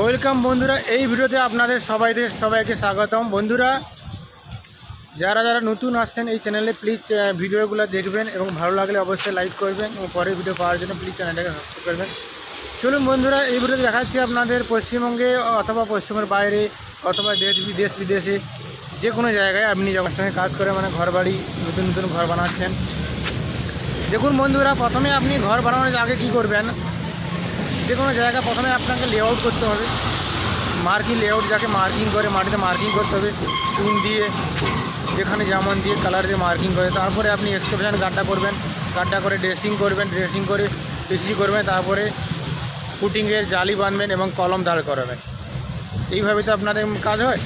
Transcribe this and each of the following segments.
Welcome বন্ধুরা, এই ভিডিওতে আপনাদের সবাইদের সবাইকে স্বাগতম। বন্ধুরা, যারা যারা নতুন আসছেন এই চ্যানেলে প্লিজ ভিডিওগুলো দেখবেন এবং ভালো লাগলে অবশ্যই লাইক করবেন এবং পরের ভিডিও পাওয়ার জন্য প্লিজ চ্যানেলটাকে সাবস্ক্রাইব করবেন। চলুন বন্ধুরা, এই ভিডিওতে দেখাচ্ছি আপনাদের পশ্চিমবঙ্গে অথবা পশ্চিমের বাইরে অথবা দেশ বিদেশ বিদেশে যে কোনো জায়গায় আপনি যখন সঙ্গে কাজ করে মানে ঘর বাড়ি, নতুন নতুন ঘর বানাচ্ছেন। দেখুন বন্ধুরা, প্রথমে আপনি ঘর বানানোর আগে কি করবেন? যে কোনো জায়গা প্রথমে আপনাকে লেআউট করতে হবে। মার্কিং লেআউট যাকে মার্কিং করে, মাটিতে মার্কিং করতে হবে। চুন দিয়ে, যেখানে যেমন দিয়ে কালার দিয়ে মার্কিং করে। তারপরে আপনি এক্সকেভেশন গাড্ডা করবেন। গাড্ডা করে ড্রেসিং করবেন ড্রেসিং করে পিসি করবেন। তারপরে ফুটিংয়ের জালি বাঁধবেন এবং কলম দাঁড় করাবেন। এইভাবে তো আপনাদের কাজ হয়।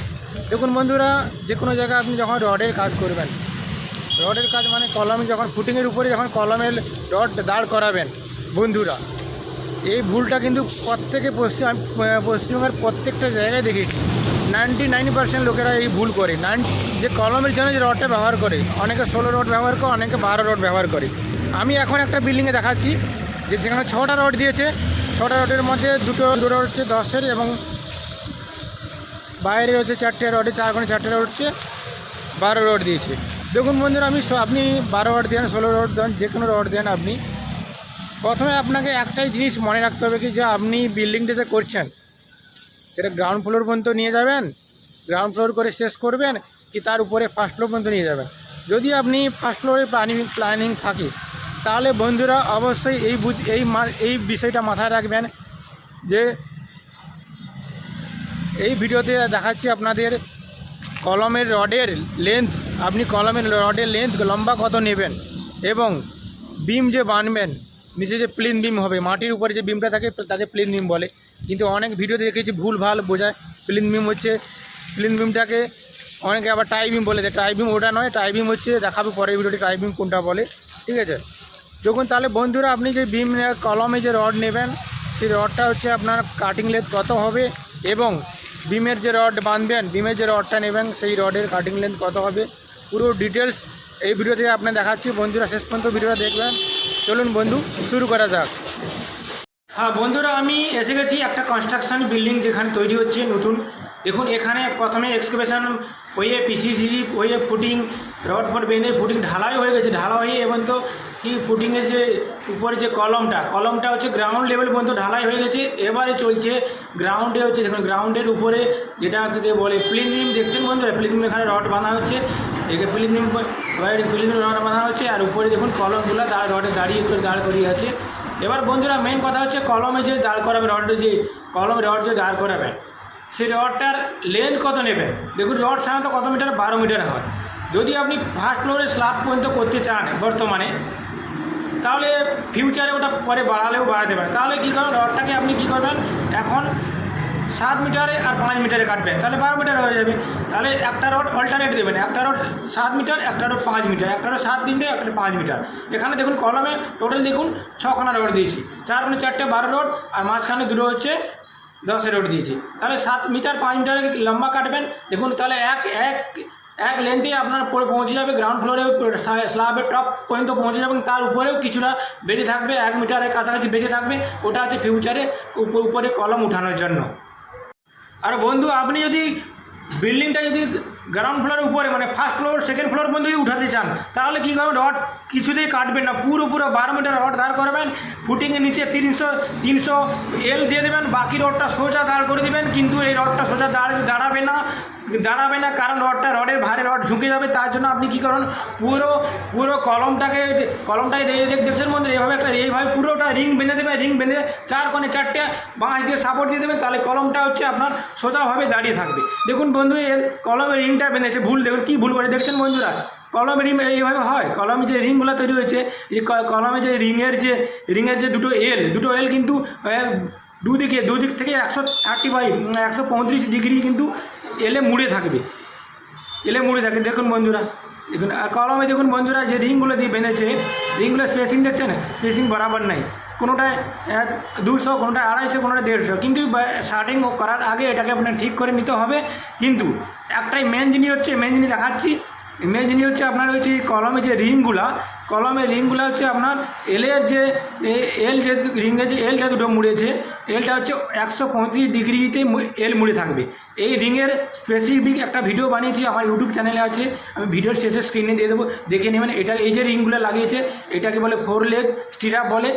দেখুন বন্ধুরা, যে কোনো জায়গায় আপনি যখন রডের কাজ করবেন রডের কাজ মানে কলমে যখন ফুটিংয়ের উপরে যখন কলমের রড দাঁড় করাবেন, বন্ধুরা এই ভুলটা কিন্তু প্রত্যেকে পশ্চিম পশ্চিমবঙ্গের প্রত্যেকটা জায়গায় দেখেছি। নাইনটি নাইন পার্সেন্ট লোকেরা এই ভুল করে। নাইন যে কলমের জন্য যে রডটা ব্যবহার করে, অনেকে ষোলো রড ব্যবহার করে, অনেকে বারো রড ব্যবহার করে। আমি এখন একটা বিল্ডিংয়ে দেখাচ্ছি, যে সেখানে ছটা রড দিয়েছে। ছটা রডের মধ্যে দুটো দুটো হচ্ছে দশের এবং বাইরে হচ্ছে চারটে রডে চার কোণে চারটে রড হচ্ছে বারো রড দিয়েছে। দেখুন বন্ধুরা, আমি আপনি বারো রড দেন, ষোলো রড দেন, যে কোনো রড দেন আপনি। প্রথমে আপনাকে একটাই জিনিস মনে রাখতে হবে কি, যে আপনি বিল্ডিংটা যে করছেন, সেটা গ্রাউন্ড ফ্লোর পর্যন্ত নিয়ে যাবেন গ্রাউন্ড ফ্লোর করে শেষ করবেন, কি তার উপরে ফার্স্ট ফ্লোর পর্যন্ত নিয়ে যাবেন। যদি আপনি ফার্স্ট ফ্লোরে প্ল্যানিং প্ল্যানিং থাকে, তাহলে বন্ধুরা অবশ্যই এই এই এই বিষয়টা মাথায় রাখবেন, যে এই ভিডিওতে দেখাচ্ছি আপনাদের কলমের রডের লেন্থ আপনি কলমের রডের লেন্থ লম্বা কত নেবেন, এবং বিম যে বানবেন নিচে যে প্লেন বিম হবে, মাটির উপরে যে বিমটা থাকে, তাকে প্লেন বিম বলে। কিন্তু অনেক ভিডিওতে দেখেছি ভুল, ভালো বোঝায়। প্লেন বিম হচ্ছে প্লেন বিমটাকে অনেকে আবার টাই বিম বলে। দেয় টাই বিম ওটা নয় টাই বিম হচ্ছে, দেখাবে পরের ভিডিওটি টাই বিম কোনটা বলে। ঠিক আছে? দেখুন তাহলে বন্ধুরা, আপনি যে বিম কলমে যে রড নেবেন, সেই রডটা হচ্ছে আপনার কাটিং লেন্থ কত হবে এবং বিমের যে রড বাঁধবেন বিমের যে রডটা নেবেন, সেই রডের কাটিং লেন্থ কত হবে? পুরো ডিটেলস এই ভিডিও থেকে আপনার দেখাচ্ছি। বন্ধুরা, শেষ পর্যন্ত ভিডিওটা দেখবেন। চলুন বন্ধু, শুরু করা যাক। হ্যাঁ বন্ধুরা, আমি এসে গেছি একটা কনস্ট্রাকশন বিল্ডিং যেখানে তৈরি হচ্ছে নতুন। দেখুন, এখানে প্রথমে এক্সকেভেশন হয়ে পিসিসি হয়ে ফুটিং রড ফট বেঁধে ফুটিং ঢালাই হয়ে গেছে। ঢালা হয়ে এবং তো কি ফুটিংয়ের যে উপরে যে কলমটা কলমটা হচ্ছে গ্রাউন্ড লেভেল পর্যন্ত ঢালাই হয়ে গেছে। এবারে চলছে গ্রাউন্ডে হচ্ছে, দেখুন গ্রাউন্ডের উপরে যেটাকে বলে প্লিনিম দেখছেন বন্ধুরা? প্লিনিম এখানে রড বাঁধা হচ্ছে। একে প্লিনিম এবারে প্লিনিম রড বাঁধা হচ্ছে, আর উপরে দেখুন কলমগুলো দাঁড়, রডে দাঁড়িয়ে করে দাঁড় করিয়ে আছে। এবার বন্ধুরা মেন কথা হচ্ছে কলমে যে দাঁড় করাবে, রডে যে, কলমে রড যে দাঁড় করাবেন সেই রডটার লেন্থ কত নেবেন? দেখুন রড সাধারণত কত মিটার? বারো মিটার হয়। যদি আপনি ফার্স্ট ফ্লোরে স্ল্যাব পর্যন্ত করতে চান বর্তমানে, তাহলে ফিউচারে ওটা পরে বাড়ালেও বাড়াতে পারে তাহলে কী করবেন? রডটাকে আপনি কী করবেন? এখন সাত মিটারে আর পাঁচ মিটারে কাটবেন তাহলে বারো মিটার হয়ে যাবে। তাহলে একটা রোড অল্টারনেট দেবেন। একটা রোড সাত মিটার, একটা রোড পাঁচ মিটার। একটা রোড সাত দিনবে একটা পাঁচ মিটার। এখানে দেখুন কলমে টোটাল দেখুন ছখানা রোড দিয়েছি। চার মানে চারটে বারো রোড, আর মাঝখানে দুটো হচ্ছে দশের রোড দিয়েছি। তাহলে সাত মিটার, পাঁচ মিটারে লম্বা কাটবেন। দেখুন তাহলে এক এক এক লেন্থে আপনার পরে পৌঁছে যাবে গ্রাউন্ড ফ্লোরে স্ল্যাবের টপ পর্যন্ত পৌঁছে যাবেন তার উপরেও কিছুটা বেঁচে থাকবে, এক মিটারের কাছাকাছি বেঁচে থাকবে। ওটা হচ্ছে ফিউচারে উপ- উপরে কলম উঠানোর জন্য। আর বন্ধু আপনি যদি বিল্ডিংটা যদি গ্রাউন্ড ফ্লোরের উপরে মানে ফার্স্ট ফ্লোর সেকেন্ড ফ্লোর পর্যন্ত যদি উঠাতে চান, তাহলে কী করবেন? রড কিছুতেই কাটবেন না। পুরো পুরো বারো মিটার রড দাঁড় করবেন ফুটিংয়ের নিচে তিনশো তিনশো এল দিয়ে দেবেন, বাকি রডটা সোজা দাঁড় করে দেবেন, কিন্তু এই রডটা সোজা দাঁড়, দাঁড়াবে না দাঁড়াবে না, কারণ রডটা রডের ভারে রড ঝুঁকে যাবে, তার জন্য আপনি কী করুন, পুরো পুরো কলমটাকে কলমটাই রে- দেখ- দেখছেন বন্ধু এইভাবে একটা এইভাবে পুরোটা রিং বেঁধে দেবে রিং বেঁধে চার কোণে চারটে বাঁশ দিয়ে সাপোর্ট দিয়ে দেবেন, তাহলে কলমটা হচ্ছে আপনার সোজাভাবে দাঁড়িয়ে থাকবে। দেখুন বন্ধু এর কলমের রিংটা বেঁধেছে, ভুল দেখুন, কী ভুল করে দেখছেন বন্ধুরা? কলমের রিং এইভাবে হয়, কলমে যে রিংগুলো তৈরি হয়েছে ক- কলমে যে রিংয়ের যে রিংয়ের যে দুটো এল দুটো এল কিন্তু দুদিকে, দুদিক থেকে একশো থার্টি ফাইভ একশো পঁয়ত্রিশ ডিগ্রি কিন্তু এলে মুড়ে থাকবে। এলে মুড়ে থাকে দেখুন বন্ধুরা, দেখুন, আর কলমে দেখুন বন্ধুরা, যে রিংগুলো দিয়ে বেঁধেছে, রিংগুলো স্পেসিং দেখছেন? স্পেসিং বরাবর নাই, কোনোটায় দুশো, কোনোটায় আড়াইশো কোনোটা দেড়শো, কিন্তু শার্টিং করার আগে এটাকে আপনার ঠিক করে নিতে হবে, কিন্তু একটাই মেন জিনিস হচ্ছে মেন জিনিস দেখাচ্ছি। মেন জিনিস হচ্ছে আপনার হচ্ছে কলমে যে রিংগুলা কলমের রিংগুলা হচ্ছে আপনার এলের যে এল যে রিং আছে এলটা দুটো মুড়েছে। এলটা হচ্ছে একশো পঁয়ত্রিশ ডিগ্রিতে এল মুড়ে থাকবে। এই রিংয়ের স্পেসিফিক একটা ভিডিও বানিয়েছি, আমার ইউটিউব চ্যানেলে আছে। আমি ভিডিওর শেষে স্ক্রিনে দিয়ে দেবো, দেখে নেবেন। এটা এই যে রিংগুলো লাগিয়েছে, এটাকে বলে ফোর লেগ স্টিরাপ বলে।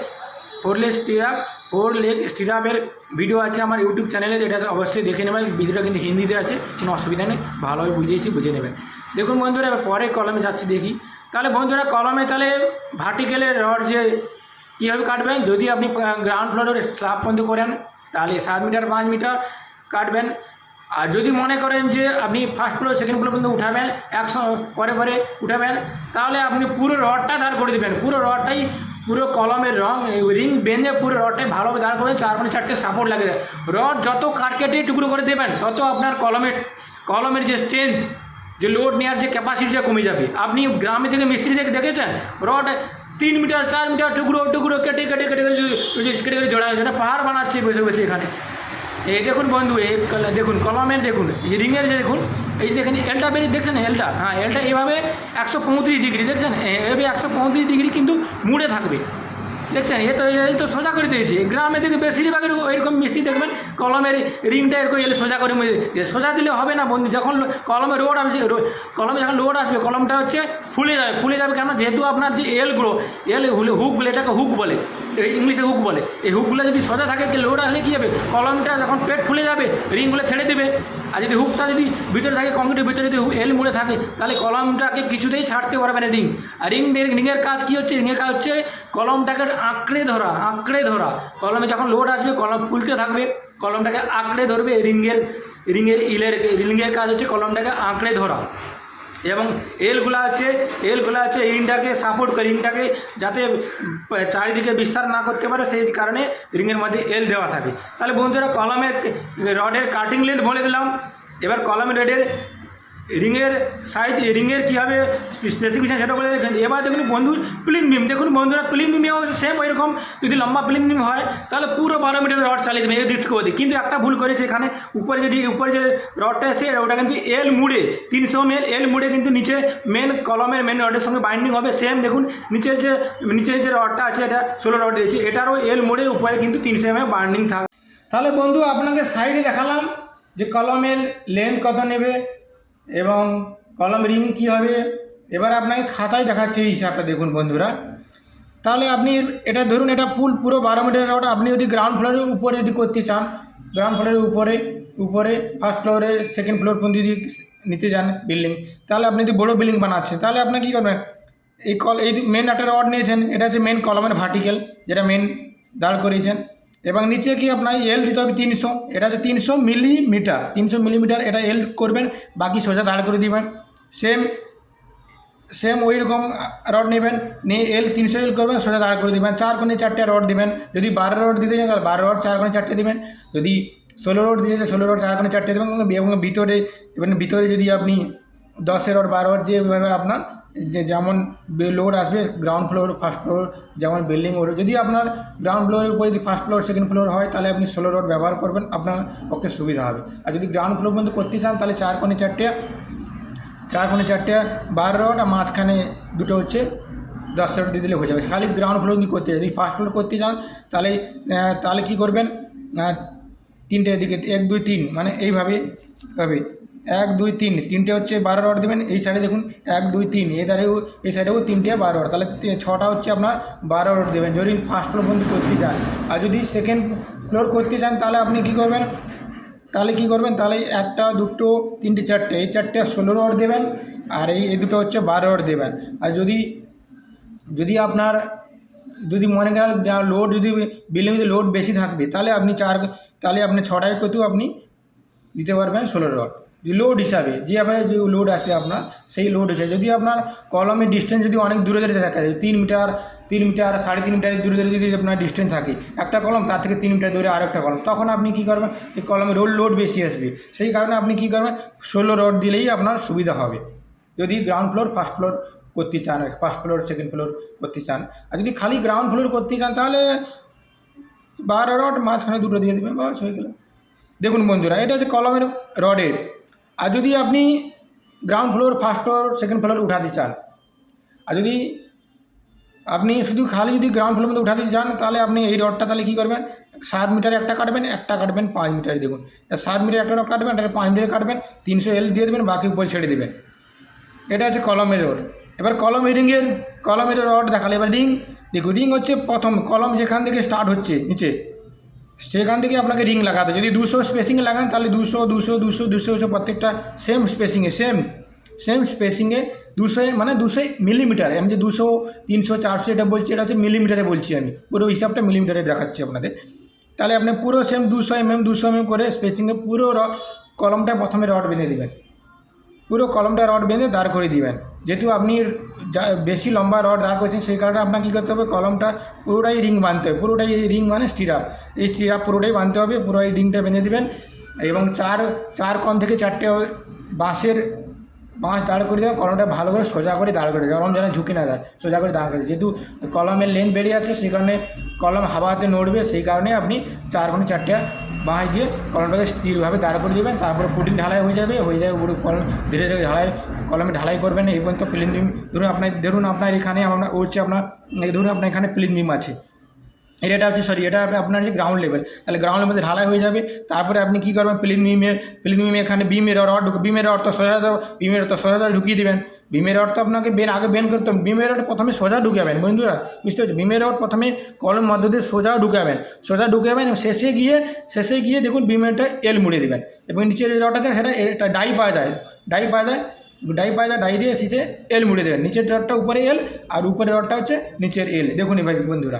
Four leg stirrup four leg স্টিরাপের video আছে আমার ইউটিউব চ্যানেলে এটা অবশ্যই দেখে নেবেন। ভিডিওটা কিন্তু হিন্দিতে আছে, কোনো অসুবিধা নেই, ভালোভাবে বুঝিয়েছি, বুঝে নেবেন। দেখুন বন্ধুরা, এবার পরে কলমে যাচ্ছি দেখি। তাহলে বন্ধুরা কলমে তাহলে ভার্টিক্যালের রড যে কীভাবে কাটবেন, যদি আপনি গ্রাউন্ড ফ্লোরের স্ল্যাব পর্যন্ত করেন, তাহলে সাত মিটার, পাঁচ মিটার কাটবেন। আর যদি মনে করেন যে আপনি ফার্স্ট ফ্লোর সেকেন্ড ফ্লোর পর্যন্ত উঠাবেন, একশো, পরে পরে উঠাবেন, তাহলে আপনি পুরো রডটা দাঁড় করে দেবেন। পুরো রডটাই পুরো কলমের রং রিং বেঁধে পুরো রডটাই ভালোভাবে দাঁড় করবেন চার চারটে সাপোর্ট লাগে। রড যত কাট কেটে টুকরো করে দেবেন, তত আপনার কলমের কলমের যে স্ট্রেংথ যে লোড নেওয়ার যে ক্যাপাসিটিটা কমে যাবে। আপনি গ্রামে থেকে মিস্ত্রি দেখে দেখেছেন? রড তিন মিটার, চার মিটার টুকরো টুকরো কেটে কেটে কেটে কেটে কেটে কেটে জোড়া যেটা পাহাড় বানাচ্ছে বসে বসে এখানে। এই দেখুন বন্ধু, এই দেখুন, কলমের দেখুন রিংয়ের যে দেখুন এই দেখেন এলটা বেরিয়ে, দেখছেন এলটা হ্যাঁ এলটা এভাবে একশো পঁয়ত্রিশ ডিগ্রি, দেখছেন? এভাবে একশো পঁয়ত্রিশ ডিগ্রি কিন্তু মুড়ে থাকবে। দেখছেন? এ তো এল তো সোজা করে দিয়েছে। গ্রামে দেখে বেশিরভাগ ওইরকম এরকম মিস্ত্রি দেখবেন কলমের রিংটা এরকম এলে সোজা করে সোজা দিলে হবে না বন্ধু, যখন কলমে রোড আসবে কলমে যখন লোড আসবে, কলমটা হচ্ছে ফুলে যাবে। ফুলে যাবে কেন যেহেতু আপনার যে এলগুলো এল হুকগুলো এটাকে হুক বলে, এই ইংলিশে হুক বলে। এই হুকগুলো যদি সোজা থাকে, কি লোড আসলে কী হবে? কলমটা যখন পেট ফুলে যাবে রিংগুলো ছেড়ে দেবে। আর যদি হুকটা যদি ভিতরে থাকে কংক্রিটের ভিতরে যদি এল মুড়ে থাকে, তাহলে কলমটাকে কিছুতেই ছাড়তে পারবে না রিং আর রিং রিংয়ের কাজ কী হচ্ছে? রিংয়ের কাজ হচ্ছে কলমটাকে আঁকড়ে ধরা আঁকড়ে ধরা। কলমে যখন লোড আসবে, কলম ফুলতে থাকবে। কলমটাকে আঁকড়ে ধরবে রিঙ্গের রিংয়ের ইলের, রিংয়ের কাজ হচ্ছে কলমটাকে আঁকড়ে ধরা। এবং এলগুলো আছে এলগুলো আছে রিংটাকে সাপোর্ট করে, রিংটাকে যাতে চারিদিকে বিস্তার না করতে পারে, সেই কারণে রিংয়ের মধ্যে এল দেওয়া থাকে। তাহলে বন্ধুরা, কলমের, রডের কাটিং লেন্থ বলে দিলাম। এবার কলমের রডের রিংয়ের সাইজ রিংয়ের কীভাবে স্পেসিফিকেশন সেটা বলে দেখেন এবার দেখুন বন্ধু প্লিন বিম দেখুন বন্ধুরা প্লিন বিমেও সেম ওইরকম। যদি লম্বা প্লিন বিম হয়, তাহলে পুরো বারো মিটার রড চালিয়ে দেবে এদিক থেকে ওদিক। কিন্তু একটা ভুল করেছে এখানে। উপরে যদি উপরে যে রডটা আছে ওটা কিন্তু এল মুড়ে, তিনশো মেল এল মুড়ে কিন্তু নিচে মেন কলমের মেন রডের সঙ্গে বাইন্ডিং হবে। সেম দেখুন, নিচের যে নিচের যে রডটা আছে, এটা ষোলো রড দিয়েছে। এটারও এল মুড়ে, উপরে কিন্তু তিনশো এম বাইন্ডিং থাকে। তাহলে বন্ধু, আপনাকে সাইডে দেখালাম যে কলমের লেন্থ কত নেবে। এবং কলম রিং কী হবে? এবার আপনাকে খাতায় দেখাচ্ছে এই হিসাবটা দেখুন বন্ধুরা। তাহলে আপনি এটা ধরুন, এটা ফুল পুরো বারো মিটার রড আপনি যদি গ্রাউন্ড ফ্লোরের উপরে যদি করতে চান গ্রাউন্ড ফ্লোরের উপরে উপরে ফার্স্ট ফ্লোরে সেকেন্ড ফ্লোর পর্যন্ত যদি নিতে যান বিল্ডিং তাহলে আপনি যদি বড়ো বিল্ডিং বানাচ্ছেন, তাহলে আপনি কী করবেন? এই কল, এই মেন একটা রড নিয়েছেন, এটা হচ্ছে মেন কলমের ভার্টিক্যাল যেটা মেন দাঁড় করিয়েছেন। এবং নিচে কি আপনার এল দিতে হবে তিনশো? এটা হচ্ছে তিনশো মিলিমিটার তিনশো মিলিমিটার এটা এল করবেন, বাকি সোজা দাঁড় করে দিবেন। সেম সেম ওই রকম রড নেবেন, নিয়ে এল তিনশো এল করবেন, সোজা দাঁড় করে দেবেন। চার কোণে চারটে রড দিবেন। যদি বারো রড দিতে চান, তাহলে বারো রড চার কোণে চারটে দেবেন। যদি ষোলো রড দিতে চান, ষোলো রড চার কোণে চারটে দেবেন। এবং ভিতরে এবং ভিতরে যদি আপনি দশের রড বারো রড যেভাবে আপনার যে যেমন লোড আসবে গ্রাউন্ড ফ্লোর ফার্স্ট ফ্লোর যেমন বিল্ডিং ওর যদি আপনার গ্রাউন্ড ফ্লোরের উপরে যদি ফার্স্ট ফ্লোর সেকেন্ড ফ্লোর হয়, তাহলে আপনি ষোলো রড ব্যবহার করবেন, আপনার পক্ষে সুবিধা হবে। আর যদি গ্রাউন্ড ফ্লোর পর্যন্ত করতে চান, তাহলে চার কোণে চারটে, চার কোণে চারটে, বারো রড আর মাঝখানে দুটো হচ্ছে দশ রোড দিয়ে দিলে হয়ে যাবে। খালি গ্রাউন্ড ফ্লোর যদি করতে যদি ফার্স্ট ফ্লোর করতে চান, তাহলে তাহলে কী করবেন? তিনটে দিকে, এক, দুই, তিন মানে এইভাবে ভাবে এক, দুই, তিন। তিনটে হচ্ছে বারো রড দেবেন, এই সাইডে দেখুন, এক, দুই, তিন। এই ধারেও এই সাইডেও তিনটে বারো রড তাহলে ছটা হচ্ছে আপনার বারো রড দেবেন। যদি ফার্স্ট ফ্লোর পর্যন্ত করতে চান। আর যদি সেকেন্ড ফ্লোর করতে চান, তাহলে আপনি কী করবেন? তাহলে কী করবেন? তাহলে একটা, দুটো, তিনটে, চারটে। এই চারটে ষোলো রড দেবেন, আর এই এই দুটো হচ্ছে বারো রড দেবেন। আর যদি যদি আপনার যদি মনে করেন লোড যদি বিল্ডিং যদি লোড বেশি থাকবে, তাহলে আপনি চার তাহলে আপনি ছটায় করতেও আপনি দিতে পারবেন ষোলো রড লোড হিসাবে, যে যেভাবে যে লোড আসবে আপনার, সেই লোড হিসাবে। যদি আপনার কলমের ডিস্টেন্স যদি অনেক দূরে দূরে থাকে তিন মিটার তিন মিটার, সাড়ে তিন মিটার দূরে দূরে যদি আপনার ডিস্টেন্স থাকে, একটা কলম তার থেকে তিন মিটার দূরে আরেকটা কলম তখন আপনি কী করবেন? এই কলমে রোল লোড বেশি আসবে। সেই কারণে আপনি কী করবেন? ষোলো রড দিলেই আপনার সুবিধা হবে। যদি গ্রাউন্ড ফ্লোর ফার্স্ট ফ্লোর করতে চান ফার্স্ট ফ্লোর সেকেন্ড ফ্লোর করতে চান। আর যদি খালি গ্রাউন্ড ফ্লোর করতে চান, তাহলে বারো রড মাঝখানে দুটো দিয়ে দেবেন, বাস হয়ে গেল। দেখুন বন্ধুরা, এটা হচ্ছে কলমের রডের আর যদি আপনি ground floor first floor second floor উঠাতে চান, আর যদি আপনি শুধু খালি যদি গ্রাউন্ড ফ্লোর মধ্যে উঠাতে চান, তাহলে আপনি এই রডটা তাহলে কী করবেন? সাত মিটারে একটা কাটবেন একটা কাটবেন পাঁচ মিটার দেখুন। সাত মিটার একটা রড কাটবেন একটা পাঁচ মিটার কাটবেন, তিনশো এল দিয়ে দেবেন, বাকি উপরে ছেড়ে দেবেন। এটা হচ্ছে কলমের রড। এবার কলম রিংয়ের কলমের রড দেখালে, এবার রিং দেখুন রিং হচ্ছে প্রথম, কলম যেখান থেকে স্টার্ট হচ্ছে, নিচে। সেখান থেকে আপনাকে রিং লাগাতে যদি দুশো স্পেসিংয়ে লাগান, তাহলে দুশো দুশো দুশো দুশো দুশো প্রত্যেকটা সেম স্পেসিংয়ে সেম সেম স্পেসিংয়ে দুশো মানে দুশো মিলিমিটার আমি যে দুশো, তিনশো, চারশো এটা বলছি, এটা হচ্ছে মিলিমিটারে বলছি আমি। পুরো হিসাবটা মিলিমিটারে দেখাচ্ছি আপনাদের। তাহলে আপনি পুরো সেম দুশো এম এম দুশো এম এম করে স্পেসিংয়ে পুরো কলমটা প্রথমে রড বেঁধে দেবেন। পুরো কলমটা রড বেঁধে দাঁড় করে দিবেন। যেহেতু আপনি যা বেশি লম্বা রড দাঁড় করছেন, সেই কারণে আপনাকে কী করতে হবে? কলমটা পুরোটাই রিং বাঁধতে হবে। পুরোটাই রিং মানে স্টিরাপ এই স্টিরাপ পুরোটাই বাঁধতে হবে পুরো এই রিংটা বেঁধে দেবেন এবং চার চার কন থেকে চারটে বাঁশের বাঁশ দাঁড় করে দেবেন কলমটা ভালো করে সোজা করে দাঁড় করে কলম যেন ঝুঁকি না যায় সোজা করে দাঁড় করে যেহেতু কলমের লেন্থ বেড়ে আছে সেই কারণে কলম হাওয়াতে নড়বে, সেই কারণে আপনি চার কোণে চারটে বাঁশ দিয়ে কলমটাকে স্থিরভাবে দাঁড় করে দেবেন, তারপরে পুটিং ঢালাই হয়ে যাবে হয়ে যাবে পুরো কলম, ধীরে ধীরে ঢালাই, কলমে ঢালাই করবেন, এই পর্যন্ত প্লিন বিম ধরুন আপনার ধরুন আপনার এখানে ও হচ্ছে আপনার ধরুন আপনার এখানে প্লিন বিম আছে। এটা হচ্ছে সরি এটা আপনার যে গ্রাউন্ড লেভেল তাহলে গ্রাউন্ড লেভেল ঢালাই হয়ে যাবে। তারপরে আপনি কী করবেন প্লিন বিমের প্লিন বিমে এখানে বিমের রড ঢুক বিমের অর্থ সোজা বিমের অর্থ সোজা ঢুকিয়ে দেবেন। বিমের অর্থ আপনাকে বেন আগে বেন করতে হবে। বিমের রড প্রথমে সোজা ঢুকাবেন, বন্ধুরা, বুঝতে পারছি বিমের রড প্রথমে কলম মধ্য দিয়ে সোজা ঢুকাবেন। সোজা ঢুকাবেন, এবং শেষে গিয়ে শেষে গিয়ে দেখুন বিমেরটা এল মুড়ে দেবেন। এবং নিচের যে সেটা এটা ডাই পাওয়া যায়। ডাই পাওয়া যায় ডাই যায় ডাই দিয়ে নিচে এল মুড়ে দেবেন। নিচের রডটা উপরে এল আর উপরের রডটা হচ্ছে নিচের এল দেখুন এইভাবে বন্ধুরা।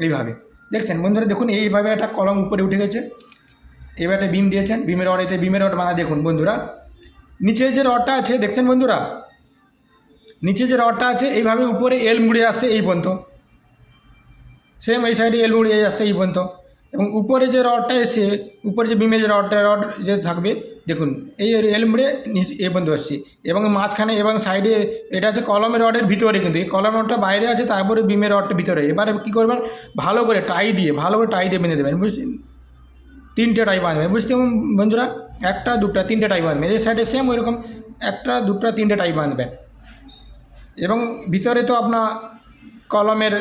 এইভাবে। দেখছেন বন্ধুরা, দেখুন, এইভাবে একটা কলম উপরে উঠে গেছে। এবার একটা বিম দিয়েছেন, বিমের রড এতে বিমের রড বানা দেখুন বন্ধুরা। নিচে যে রডটা আছে, দেখছেন বন্ধুরা? নিচে যে রডটা আছে, এইভাবে উপরে এল মুড়ে আসছে এই পর্যন্ত। সেম এই সাইডে এল মুড়ে আসছে এই পর্যন্ত। এবং উপরে যে রডটা এসে উপরে যে বিমে যে রডটা, রড যে থাকবে দেখুন, এই এল মুড়ে এ পর্যন্ত আসছে এবং মাঝখানে এবং সাইডে এটা হচ্ছে কলমের রডের ভিতরে কিন্তু, এই কলম রডটা বাইরে আছে, তারপরে বিমের রডটা ভিতরে। এবারে কী করবেন? ভালো করে টাই দিয়ে, ভালো করে টাই দিয়ে বেঁধে দেবেন, বুঝছেন? তিনটে টাই বাঁধবেন, বুঝতে বন্ধুরা? একটা, দুটা, তিনটে টাই বাঁধবেন। এই সাইডে সেম ওইরকম, একটা, দুটা, তিনটে টাই বাঁধবেন। এবং ভিতরে তো আপনার কলমের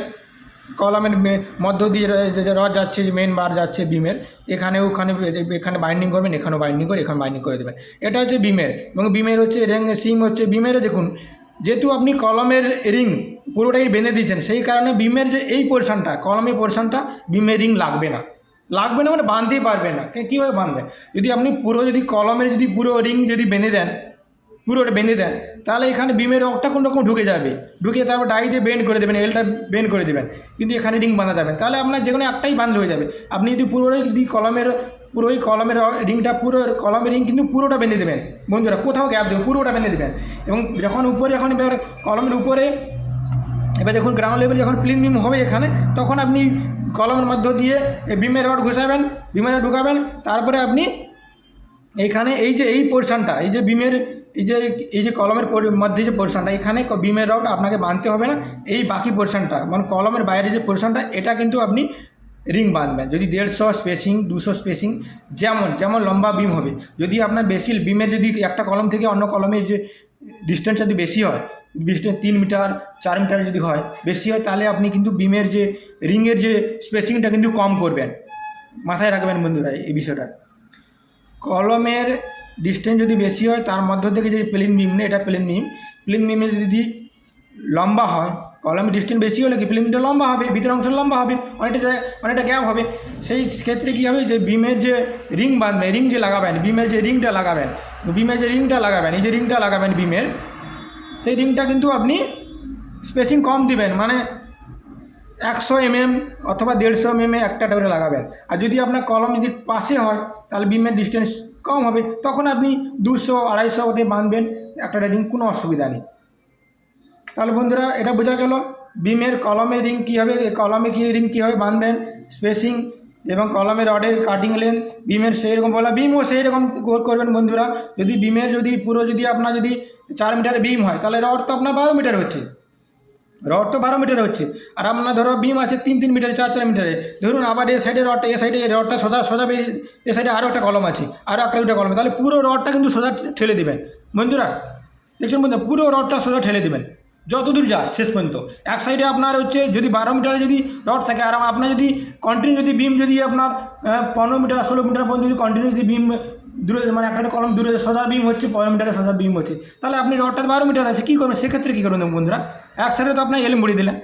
কলমের মধ্য দিয়ে যে যাচ্ছে, যে মেন বার যাচ্ছে বিমের, এখানে ওখানে এখানে বাইন্ডিং করবেন, এখানেও বাইন্ডিং করে, এখানে বাইন্ডিং করে দেবেন। এটা হচ্ছে বিমের, এবং বিমের হচ্ছে রেং সিং হচ্ছে বিমের, দেখুন, যেহেতু আপনি কলমের রিং পুরোটাই বেঁধে দিয়েছেন, সেই কারণে বিমের যে এই পোর্শনটা কলমের পোর্শনটা বিমের রিং লাগবে না। লাগবে না মানে বাঁধতেই পারবে না। কীভাবে বাঁধবে? যদি আপনি পুরো, যদি কলমের যদি পুরো রিং যদি বেঁধে দেন পুরোটা বেঁধে দেন। তাহলে এখানে বিমের রকটা কোনো রকম ঢুকে যাবে। ঢুকে তারপর ডাই দিয়ে বেন্ড করে দেবেন এলটা বেন্ড করে দেবেন। কিন্তু এখানে রিং বাঁধা যাবে না। তাহলে আপনার যে কোনো একটাই বাঁধলে হয়ে যাবে। আপনি যদি পুরোটাই যদি কলমের, পুরো ওই কলমের রিংটা পুরো কলমের রিং কিন্তু পুরোটা বেঁধে দেবেন। বন্ধুরা, কোথাও গ্যাপ দেবেন, পুরোটা বেঁধে দেবেন। এবং যখন উপরে, যখন এবার কলমের উপরে, এবার দেখুন গ্রাউন্ড লেভেল যখন প্লিন বিম হবে এখানে, তখন আপনি কলমের মধ্য দিয়ে বিমের রড ঘুষাবেন, বিমের ঢুকাবেন, তারপরে আপনি এইখানে এই যে, এই পোর্শনটা এই যে বিমের, এই যে এই যে কলমের মধ্যে যে পোর্শনটা এখানে বিমের রড আপনাকে বাঁধতে হবে না। এই বাকি পোর্শনটা মানে কলমের বাইরে যে পোর্শনটা এটা কিন্তু আপনি রিং বাঁধবেন। যদি দেড়শো স্পেসিং দুশো স্পেসিং যেমন যেমন লম্বা বিম হবে। যদি আপনার বেশি বিমের যদি একটা কলম থেকে অন্য কলমের যে ডিস্টেন্স যদি বেশি হয় ডিস্টেন্স তিন মিটার, চার মিটার যদি হয়, বেশি হয়, তাহলে আপনি কিন্তু বিমের যে রিংয়ের যে স্পেসিংটা কিন্তু কম করবেন। মাথায় রাখবেন বন্ধুরা, এই বিষয়টা। কলমের ডিস্টেন্স যদি বেশি হয়, তার মধ্য থেকে যে প্লেন বিম না এটা প্লেন বিম। প্লেন বিমে যদি লম্বা হয় কলমের ডিস্টেন্স বেশি হলে কি প্লেন লম্বা হবে? ভিতরের অংশ লম্বা হবে? অনেকটা অনেকটা গ্যাপ হবে। সেই ক্ষেত্রে কী হবে? যে বিমের যে রিং বাঁধবেন রিং যে লাগাবেন, বিমের যে রিংটা লাগাবেন, বিমের যে রিংটা লাগাবেন, এই যে রিংটা লাগাবেন বিমের, সেই রিংটা কিন্তু আপনি স্পেসিং কম দিবেন। মানে একশো এমএম অথবা দেড়শো এমএম একটা করে লাগাবেন। আর যদি আপনার কলম যদি পাশে হয়, তাহলে বিমের ডিস্টেন্স কম হবে। তখন আপনি দুশো, আড়াইশো ওতে বাঁধবেন, একটা রিং কোনো অসুবিধা নেই। তাহলে বন্ধুরা, এটা বোঝা গেল বিমের কলমে রিং কী হবে কলমে কী রিং কীভাবে বাঁধবেন স্পেসিং এবং কলমের রডের কাটিং লেন্থ বিমের সেই রকম বলা বিমও সেই রকম কর- করবেন বন্ধুরা। যদি বিমের যদি পুরো যদি আপনার যদি চার মিটারের বিম হয়, তাহলে রড তো আপনার বারো মিটার হচ্ছে। রড তো বারো মিটার হচ্ছে। আর আপনার ধরো বিম আছে তিন তিন মিটারে, চার চার মিটারে। ধরুন আবার এ সাইডে রডটা, এ সাইডে রডটা সোজা সোজা বেরিয়ে, এ সাইডে আরও একটা কলম আছে আরও একটা দুটো কলম তাহলে পুরো রডটা কিন্তু সোজা ঠেলে দেবেন। বন্ধুরা, দেখছেন বন্ধু পুরো রডটা সোজা ঠেলে দেবেন। যত দূর যায়, শেষ পর্যন্ত। এক সাইডে আপনার হচ্ছে যদি বারো মিটারে যদি রড থাকে, আর আপনার যদি কন্টিনিউ যদি বিম যদি আপনার পনেরো মিটার, ষোলো মিটার পর্যন্ত যদি কন্টিনিউ যদি বিম দূরে মানে একটা কলম দূরে সোজা বিম হচ্ছে পনেরো মিটারে সোজা বিম হচ্ছে। তাহলে আপনি রডটা বারো মিটার আছে, কী করবেন? সেক্ষেত্রে কী করবেন বন্ধুরা? এক সাইডে তো আপনার এলে মুড়ি দিলেন,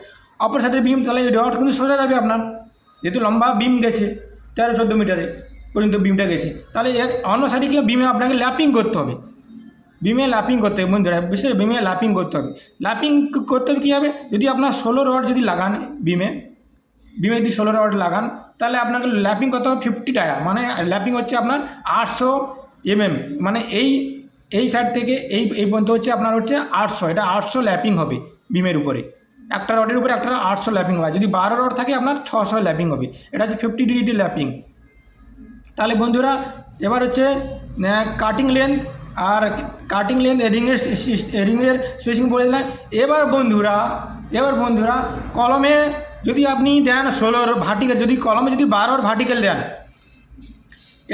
অপর সাইডে বিম, তাহলে রড কিন্তু সোজা যাবে আপনার। যেহেতু লম্বা বিম গেছে, তেরো, চোদ্দ মিটারে পর্যন্ত বিমটা গেছে। তাহলে অন্য সাইডে গিয়ে বিমে আপনাকে ল্যাপিং করতে হবে। বিমে ল্যাপিং করতে হবে বন্ধুরা, বিশেষ বিমে ল্যাপিং করতে হবে। ল্যাপিং করতে হবে কী হবে? যদি আপনার ষোলো রড যদি লাগান বিমে বিমে যদি ষোলো রড লাগান তাহলে আপনাকে ল্যাপিং করতে হবে ফিফটি টাকা। মানে ল্যাপিং হচ্ছে আপনার আটশো এমএম। মানে এই এই সাইড থেকে এই এই পর্যন্ত হচ্ছে আপনার হচ্ছে আটশো। এটা আটশো ল্যাপিং হবে বিমের উপরে। একটা রডের উপরে একটা আটশো ল্যাপিং হবে। যদি বারো রড থাকে, আপনার ছশো ল্যাপিং হবে। এটা হচ্ছে ফিফটি ডিগ্রি ল্যাপিং। তাহলে বন্ধুরা, এবার হচ্ছে কাটিং লেন্থ আর কাটিং লেন্থ রিংয়ের রিংয়ের স্পেসিং বলে দিলাম। এবার বন্ধুরা এবার বন্ধুরা, কলমে যদি আপনি দেন ষোলোর ভার্টিক্যাল যদি কলমে যদি বারোর ভার্টিক্যাল দেন,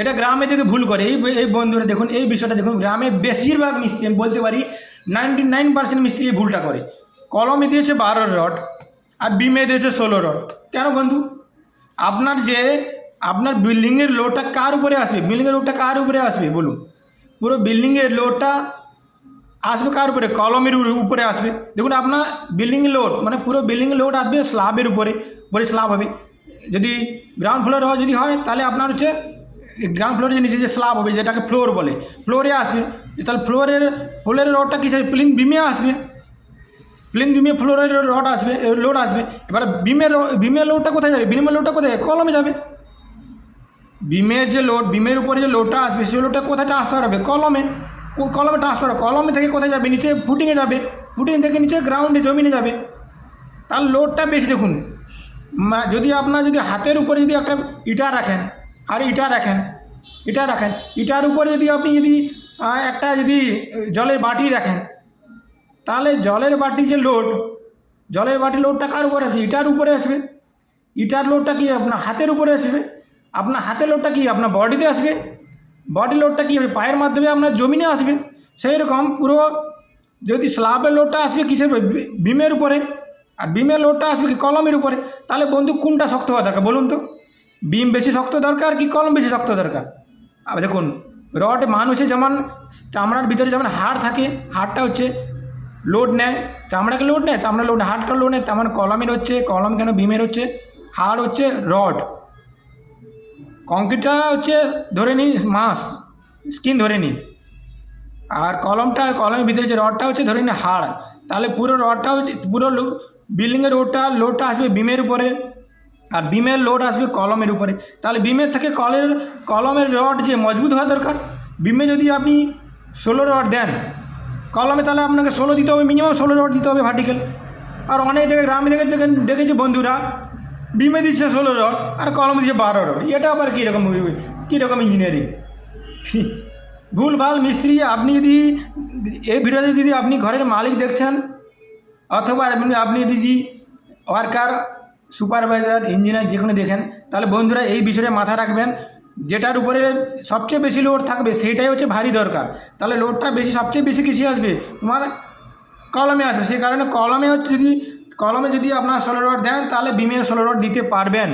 এটা গ্রামে থেকে ভুল করে। এই এই বন্ধুরা দেখুন, এই বিষয়টা দেখুন, গ্রামে বেশিরভাগ মিস্ত্রি, আমি বলতে পারি নাইনটি নাইন পার্সেন্ট মিস্ত্রি এই ভুলটা করে। কলমে দিয়েছে বারোর রড, আর বিমে দিয়েছে ষোলো রড। কেন বন্ধু? আপনার যে, আপনার বিল্ডিংয়ের লোডটা কার উপরে আসবে? বিল্ডিংয়ের লোডটা কার উপরে আসবে? বলুন। পুরো বিল্ডিংয়ের লোডটা আসবে কার উপরে? কলমের উপরে আসবে। দেখুন, আপনার বিল্ডিং লোড মানে পুরো বিল্ডিং লোড আসবে স্ল্যাবের উপরে। উপরে স্ল্যাব হবে। যদি গ্রাউন্ড ফ্লোর যদি হয়, তাহলে আপনার হচ্ছে গ্রাউন্ড ফ্লোরে যে নিচে যে স্ল্যাব হবে, যেটাকে ফ্লোর বলে ফ্লোরে আসবে। তাহলে ফ্লোরের ফ্লোরের রডটা কিসে প্লিন বিমে আসবে? প্লেন বিমে ফ্লোরের রড আসবে লোড আসবে। এবার বিমের বিমের লোডটা কোথায় যাবে? বিমের লোডটা কোথায় কলমে যাবে। বিমের যে লোড বিমের উপরে যে লোডটা আসবে, সেই লোডটা কোথায় ট্রান্সফার হবে? কলমে। কলমে ট্রান্সফার কলমে থেকে কোথায় যাবে? নিচে ফুটিংয়ে যাবে। ফুটিং থেকে নিচে গ্রাউন্ডে জমিনে যাবে। তার লোডটা বেশি দেখুন। যদি আপনার যদি হাতের উপরে যদি একটা ইটা রাখেন, আর ইটা রাখেন ইটা রাখেন, ইটার উপরে যদি আপনি যদি একটা যদি জলের বাটি রাখেন, তাহলে জলের বাটি যে লোড জলের বাটি লোডটা কার উপরে আসবে? ইটার উপরে আসবে। ইটার লোডটা কি আপনার হাতের উপরে আসবে? আপনার হাতের লোডটা কি আপনার বডিতে আসবে? বডি লোডটা কী হবে? পায়ের মাধ্যমে আপনার জমিনে আসবে সেই রকম পুরো যদি স্ল্যাবের লোডটা আসবে কিসের বিমের উপরে। আর বিমের লোডটা আসবে কি কলমের উপরে? তাহলে বন্ধু কোনটা শক্ত হওয়া দরকার বলুন তো? বিম বেশি শক্ত দরকার কি কলম বেশি শক্ত দরকার? আর দেখুন রড মানুষের যেমন চামড়ার ভিতরে যেমন হাড় থাকে, হাড়টা হচ্ছে লোড নেয়। চামড়াকে লোড নেয় চামড়া লোড হাড়টা লোড নেয়, তেমন কলমের হচ্ছে, কলম কেন বিমের হচ্ছে? হাড় হচ্ছে রড কংক্রিটটা হচ্ছে ধরে নিই মাস স্কিন ধরে নিই। আর কলমটা আর কলমের ভিতরে যে রডটা হচ্ছে ধরে নিই হাড়। তাহলে পুরো রডটা হচ্ছে, পুরো বিল্ডিংয়ের রোডটা, লোডটা আসবে বিমের উপরে। আর বিমের লোড আসবে কলমের উপরে। তাহলে বিমের থেকে কলের, কলমের রড যে মজবুত হওয়া দরকার, বিমে যদি আপনি ষোলো রড দেন, কলমে তাহলে আপনাকে ষোলো দিতে হবে, মিনিমাম ষোলো রড দিতে হবে ভার্টিক্যাল আর অনেক জায়গায়, গ্রামে দেখে দেখেছি বন্ধুরা বিমে দিচ্ছে ষোলো রড, আর কলমে দিচ্ছে বারো রড। এটা আবার কীরকম কীরকম ইঞ্জিনিয়ারিং ভুল, ভালো, মিস্ত্রি, আপনি যদি এই ভিডিওতে যদি আপনি ঘরের মালিক দেখছেন, অথবা আপনি যদি ওয়ার্কার সুপারভাইজার ইঞ্জিনিয়ার যে কোনো দেখেন, তাহলে বন্ধুরা এই বিষয়ে মাথা রাখবেন। যেটার উপরে সবচেয়ে বেশি লোড থাকবে, সেইটাই হচ্ছে ভারী দরকার। তাহলে লোডটা বেশি, সবচেয়ে বেশি কিসে আসবে? তোমার কলমে আসবে সেই কারণে কলমে হচ্ছে যদি কলমে যদি আপনার ষোলো রড দেন, তাহলে বিমে ষোলো রড দিতে পারবেন।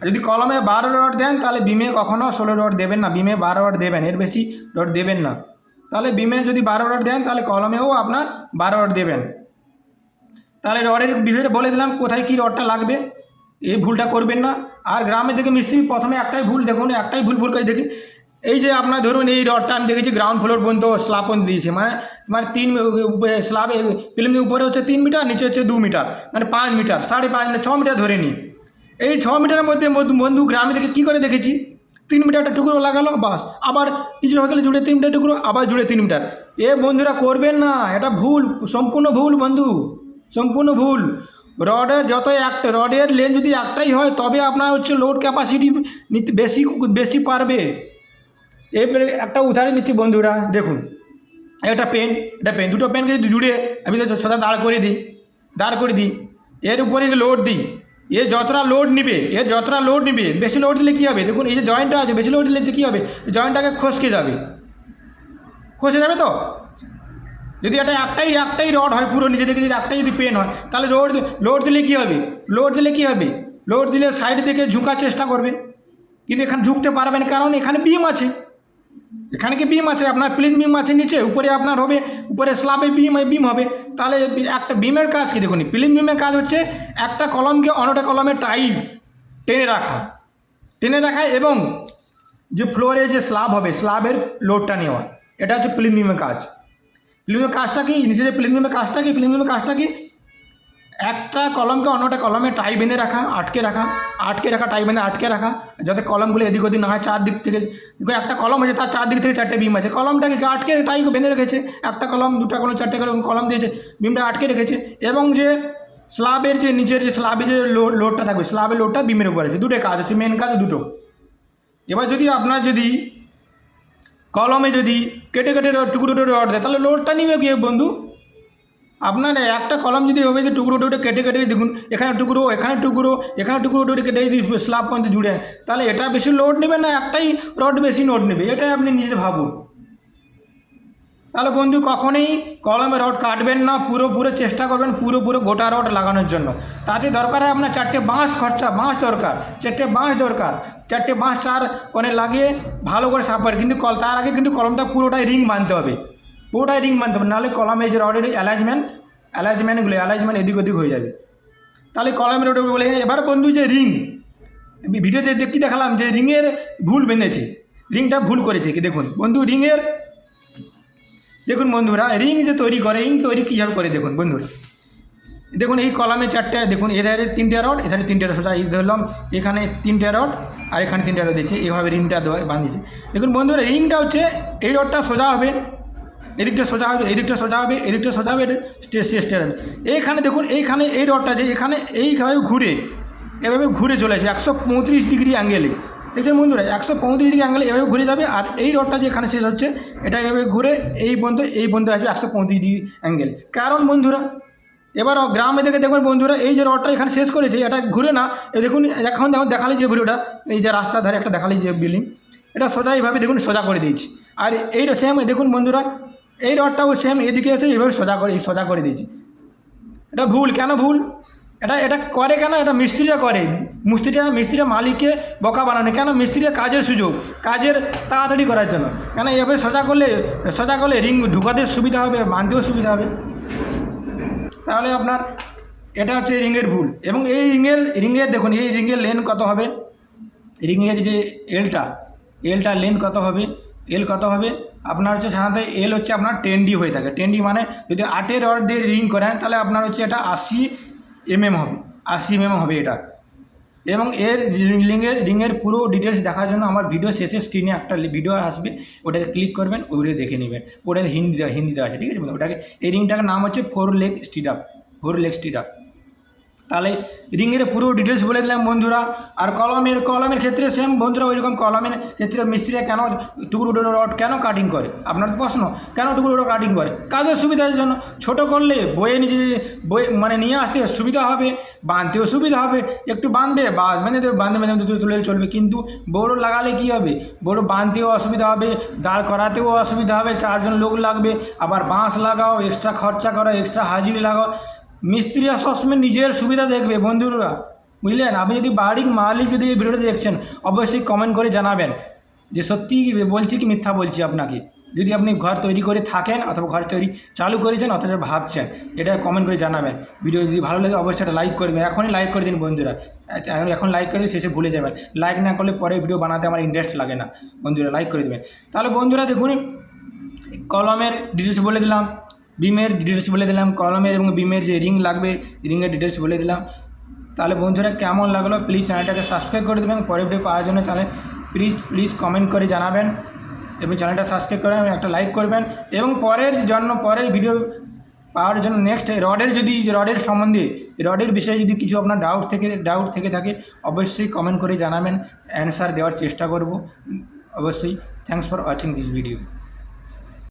আর যদি কলমে বারো রড দেন, তাহলে বিমে কখনও ষোলো রড দেবেন না। বিমে বারো রড দেবেন, এর বেশি রড দেবেন না। তাহলে বিমে যদি বারো রড দেন, তাহলে কলমেও আপনার বারো রড দেবেন। তাহলে রডের বিষয়টা বলে দিলাম, কোথায় কী রডটা লাগবে, এই ভুলটা করবেন না। আর গ্রামে দেখে মিস্ত্রি প্রথমে একটাই ভুল, দেখুন, একটাই ভুল ভুল করে দেখি। এই যে আপনার ধরুন এই রডটা আমি দেখেছি গ্রাউন্ড ফ্লোর পর্যন্ত স্ল্যাব পর্যন্ত দিয়েছে। মানে মানে তিন স্ল্যাব ফিল্মের উপরে হচ্ছে তিন মিটার নিচে হচ্ছে দু মিটার মানে পাঁচ মিটার সাড়ে পাঁচ মিটার ছ মিটার ধরে নিই এই ছ মিটারের মধ্যে বন্ধু- গ্রামে দেখে কী করে দেখেছি? তিন মিটারটা টুকরো লাগালো, বাস। আবার কিছু হয়ে গেলে জুড়ে তিন মিটার টুকরো, আবার জুড়ে তিন মিটার এ বন্ধুরা করবেন না, এটা ভুল, সম্পূর্ণ ভুল বন্ধু, সম্পূর্ণ ভুল। রডের যত একটা রডের লেন যদি একটাই হয়, তবে আপনার হচ্ছে লোড ক্যাপাসিটি বেশি বেশি পারবে। এবারে একটা উদাহরণ দিচ্ছি বন্ধুরা, দেখুন। একটা পেন এটা পেন দুটো পেনকে যদি জুড়ে আমি তো সোজা দাঁড় করে দিই, দাঁড় করে দিই, এর উপরে যদি লোড দিই, এ যতটা লোড নিবে, এ যতটা লোড নিবে, বেশি লোড দিলে কী হবে? দেখুন, এই যে জয়েন্টটা আছে, বেশি লোড দিলে কী হবে? জয়েন্টটাকে খসকে যাবে। খসে যাবে তো? যদি এটা একটাই একটাই রড হয় পুরো নিচে থেকে যদি একটাই যদি পেন হয়, তাহলে লোড লোড দিলে কী হবে? লোড দিলে কী হবে? লোড দিলে সাইড থেকে ঝুঁকার চেষ্টা করবে। কিন্তু এখানে ঝুঁকতে পারবেন কারণ এখানে বিম আছে। এখানে কি বিম আছে? আপনার প্লিন বিম আছে নিচে, উপরে আপনার হবে, উপরে স্ল্যাবে বিম বিম হবে। তাহলে একটা বিমের কাজ কি? দেখুন প্লিন বিমের কাজ হচ্ছে একটা কলমকে অন্যটা কলমে টাইপ টেনে রাখা। টেনে রাখা এবং যে ফ্লোরে যে স্ল্যাব হবে স্ল্যাবের লোডটা নেওয়া। এটা হচ্ছে প্লিন বিমের কাজ। প্লিমের কাজটা কি? নিচে যে প্লিমের কাজটা কি? প্লিমের কাজটা কি? একটা কলমকে অন্যটা কলমে টাই বেঁধে রাখা, আটকে রাখা আটকে রাখা, টাই বেঁধে আটকে রাখা, যাতে কলমগুলো এদিক ওদিক না হয়, চারদিক থেকে একটা কলম আছে তার চারদিক থেকে চারটে বিম আছে। কলমটাকে আটকে টাই বেঁধে রেখেছে, একটা কলম, দুটা কলম, চারটে কলম কলম দিয়েছে, বিমটা আটকে রেখেছে, এবং যে স্ল্যাবের যে নিচের যে স্ল্যাবে যে লোড লোডটা থাকবে স্ল্যাবের লোডটা বিমের উপর আছে, দুটো কাজ হচ্ছে মেন কাজ দুটো। এবার যদি আপনার যদি কলমে যদি কেটে কেটে টুকরো টুকরো রড দেয়, তাহলে লোডটা নিবে কি বন্ধু? আপনার একটা কলম যদি হবে টুকরো টুকরো কেটে কেটে দেখুন, এখানে টুকরো এখানে টুকরো এখানে টুকরো টুকরো কেটে যদি স্ল্যাব পর্যন্ত জুড়ে, তাহলে এটা বেশি লোড নেবে না, একটাই রড বেশি লোড নেবে, এটাই আপনি নিজে ভাবুন। তাহলে বন্ধু, কখনোই কলমে রড কাটবেন না, পুরো পুরো চেষ্টা করবেন পুরো পুরো গোটা রড লাগানোর জন্য। তাতে দরকার হয় আপনার চারটে বাঁশ খরচা, বাঁশ দরকার, চারটে বাঁশ দরকার, চারটে বাঁশ চার কোণে লাগিয়ে ভালো করে সাফার কিন্তু কল, তার আগে কিন্তু কলমটা পুরোটাই রিং বাঁধতে হবে। পুরোটাই রিং বাঁধতে হবে, নাহলে কলমে যে রডের অ্যালাইজমেন্ট অ্যালাইজমেন্টগুলো অ্যালাইজমেন্ট এদিক ওদিক হয়ে যাবে। তাহলে কলমের রোড বলে, এবার বন্ধু যে রিং ভিডিওতে দেখি দেখালাম, যে রিংয়ের ভুল বেঁধেছে রিংটা ভুল করেছে, কি দেখুন, বন্ধু রিংয়ের দেখুন বন্ধুরা রিং যে তৈরি করে রিং তৈরি কীভাবে করে দেখুন বন্ধুরা। দেখুন এই কলামে চারটে, দেখুন এধারে তিনটে রড এধারে তিনটে রড সোজা এই ধরলাম, এখানে তিনটে রড আর এখানে তিনটে রড দিচ্ছে এইভাবে রিংটা বাঁধিয়েছে। দেখুন বন্ধুরা রিংটা হচ্ছে, এই রডটা সোজা হবে এদিকটা সোজা হবে, এদিকটা সোজা হবে, এদিকটা সোজা হবে স্টেজ হবে এইখানে দেখুন, এইখানে এই রডটা যে এখানে এইভাবে ঘুরে, এভাবে ঘুরে চলে আসবে, একশো পঁয়ত্রিশ ডিগ্রি অ্যাঙ্গেলে দেখছেন বন্ধুরা, একশো পঁয়ত্রিশ ডিগ্রি অ্যাঙ্গেলে এভাবে ঘুরে যাবে, আর এই রডটা যে এখানে শেষ হচ্ছে, এটা এভাবে ঘুরে এই পর্যন্ত এই পর্যন্ত আসবে একশো পঁয়ত্রিশ ডিগ্রি অ্যাঙ্গেলে কারণ বন্ধুরা, এবার গ্রামে দেখে দেখবেন বন্ধুরা, এই যে রডটা এখানে শেষ করেছে, এটা ঘুরে না দেখুন, এখন দেখুন দেখালি যে ভিডিওটা, এই যে রাস্তার ধারে একটা দেখালি যে বিল্ডিং এটা সোজা এইভাবে দেখুন সোজা করে দিয়েছি। আর এই সেম দেখুন বন্ধুরা এই রডটাও সেম এদিকে এসে এইভাবে সোজা করে সোজা করে দিয়েছি। এটা ভুল। কেন ভুল? এটা এটা করে কেন? এটা মিস্ত্রিরা করে। মিস্ত্রিরা মিস্ত্রিরা মালিককে বকা বানানো। কেন মিস্ত্রিরা কাজের সুযোগ? কাজের তাড়াতাড়ি করার জন্য। কেন এভাবে সোজা করলে সোজা করলে রিং ঢুকাতে সুবিধা হবে, বাঁধতেও সুবিধা হবে। তাহলে আপনার এটা হচ্ছে রিংয়ের ভুল। এবং এই রিংয়ের রিংয়ের দেখুন, এই রিংয়ের লেন কত হবে? রিংয়ের যে এলটা এলটা লেন কত হবে? এল কত হবে? আপনার হচ্ছে সাধারণত এল হচ্ছে আপনার টেন ডি হয়ে থাকে। টেন ডি মানে যদি আটের রড দিয়ে রিং করেন, তাহলে আপনার হচ্ছে এটা আশি এমএম হবে। আশি এমএম হবে এটা। এবং এর রিংয়ের রিংয়ের পুরো ডিটেলস দেখার জন্য আমার ভিডিও শেষে স্ক্রিনে একটা ভিডিও আসবে। ওটাতে ক্লিক করবেন ভিডিও দেখে নেবেন। ওটাতে হিন্দি হিন্দি দেওয়া আছে, ঠিক আছে ওটাকে, এই রিংটার নাম হচ্ছে four leg stirrup four leg stirrup তাহলে রিংয়ের পুরো ডিটেলস বলে দিলাম বন্ধুরা। আর কলমের কলমের ক্ষেত্রে সেম বন্ধুরা ওইরকম কলমের ক্ষেত্রে মিস্ত্রিরা কেন টুকরো টুকরো রড কেন কাটিং করে? আপনার প্রশ্ন, কেন টুকরো টুকরো কাটিং করে? কাজের সুবিধার জন্য। ছোট করলে বইয়ে নিজে, বই মানে নিয়ে আসতে সুবিধা হবে বাঁধতেও সুবিধা হবে। একটু বাঁধবে বা বেঁধে দেবে, বাঁধে বেঁধে তুলে তুলে চলবে। কিন্তু বড় লাগালে কি হবে? বড় বাঁধতেও অসুবিধা হবে দাঁড় করাতেও অসুবিধা হবে, চারজন লোক লাগবে। আবার বাঁশ লাগাও এক্সট্রা খরচা করো এক্সট্রা হাজিরি লাগাও। মিস্ত্রিরা সবসময় নিজের সুবিধা দেখবে, বন্ধুরা। বুঝলেন? আপনি যদি বাড়ির মালিক যদি এই ভিডিওটা দেখছেন, অবশ্যই কমেন্ট করে জানাবেন যে সত্যি বলছি কি মিথ্যা বলছি আপনাকে। যদি আপনি ঘর তৈরি করে থাকেন অথবা ঘর তৈরি চালু করেছেন অথবা ভাবছেন, এটা কমেন্ট করে জানাবেন। ভিডিও যদি ভালো লাগে, অবশ্যই এটা লাইক করবেন। এখনই লাইক করে দিন, বন্ধুরা। এখন লাইক করে শেষে ভুলে যাবেন। লাইক না করলে পরে ভিডিও বানাতে আমার ইন্টারেস্ট লাগে না। বন্ধুরা লাইক করে দেবেন। তাহলে বন্ধুরা, দেখুন কলমের ডিটেলস বলে দিলাম। বিমের ডিটেলস বলে দিলাম, কলমের এবং বিমের যে রিং লাগবে রিংয়ের ডিটেলস বলে দিলাম। তাহলে বন্ধুরা কেমন লাগল? প্লিজ চ্যানেলটাকে সাবস্ক্রাইব করে দেবেন। পরের ভিডিও পাওয়ার জন্য চ্যানেল প্লিজ প্লিজ কমেন্ট করে জানাবেন। এবং চ্যানেলটা সাবস্ক্রাইব করে একটা লাইক করবেন। এবং পরের জন্য, পরের ভিডিও পাওয়ার জন্য নেক্সট রডের যদি রডের সম্বন্ধে রডের বিষয়ে যদি কিছু আপনার ডাউট থেকে ডাউট থেকে থাকে, অবশ্যই কমেন্ট করে জানাবেন। অ্যান্সার দেওয়ার চেষ্টা করব। অবশ্যই thanks for watching this video